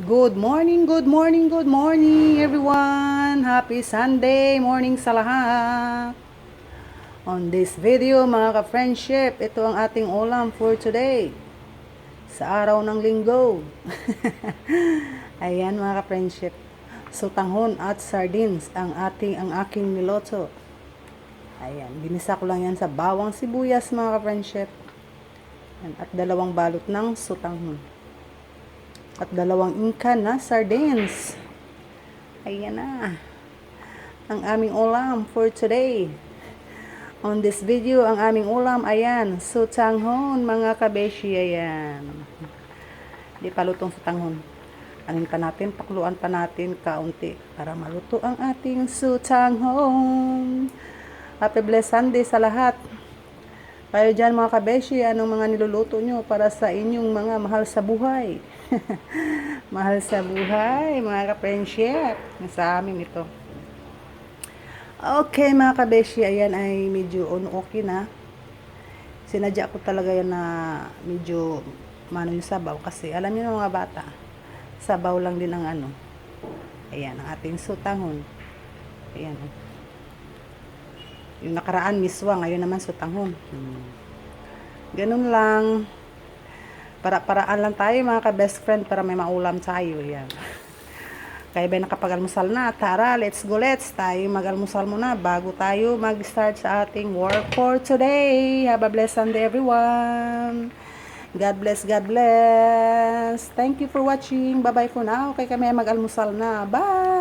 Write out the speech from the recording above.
Good morning, good morning, good morning everyone! Happy Sunday morning sa lahat! On this video mga ka-friendship, ito ang ating ulam for today. Sa araw ng linggo. Ayan mga ka-friendship. Sutanghon at sardines ang ating ang aking niloto. Ayan, binisa ko lang yan sa bawang sibuyas mga ka-friendship. At dalawang balot ng sutanghon at dalawang inka na sardines. Ayan na. Ang aming ulam for today. On this video, ang aming ulam, ayan, sutanghon, mga kabeshi, ayan. Di pa lutong sutanghon. Anin pa natin, pakuluan pa natin kaunti para maluto ang ating sutanghon. Happy blessed Sunday sa lahat. Kayo dyan mga kabeshi, anong mga niluluto nyo para sa inyong mga mahal sa buhay? mahal sa buhay, mga ka-friendship. Sa amin ito. Okay mga kabeshi, ayan ay medyo on okay na. Sinadya ko talaga yan na medyo mano yung sabaw kasi alam niyo mga bata, sabaw lang din ang ano. Ayan, ang ating sutanghon. Ayan. Yung nakaraan miswa, ngayon naman sutanghon. Hmm. Ganun lang. Para-paraan lang tayo mga ka-best friend para may maulam tayo. Yan. Kaya ba nakapag-almusal na? Tara, let's go, let's. Tayo mag-almusal muna bago tayo mag-start sa ating work for today. Have a blessed Sunday, everyone. God bless, God bless. Thank you for watching. Bye-bye for now. Kaya kami mag-almusal na. Bye!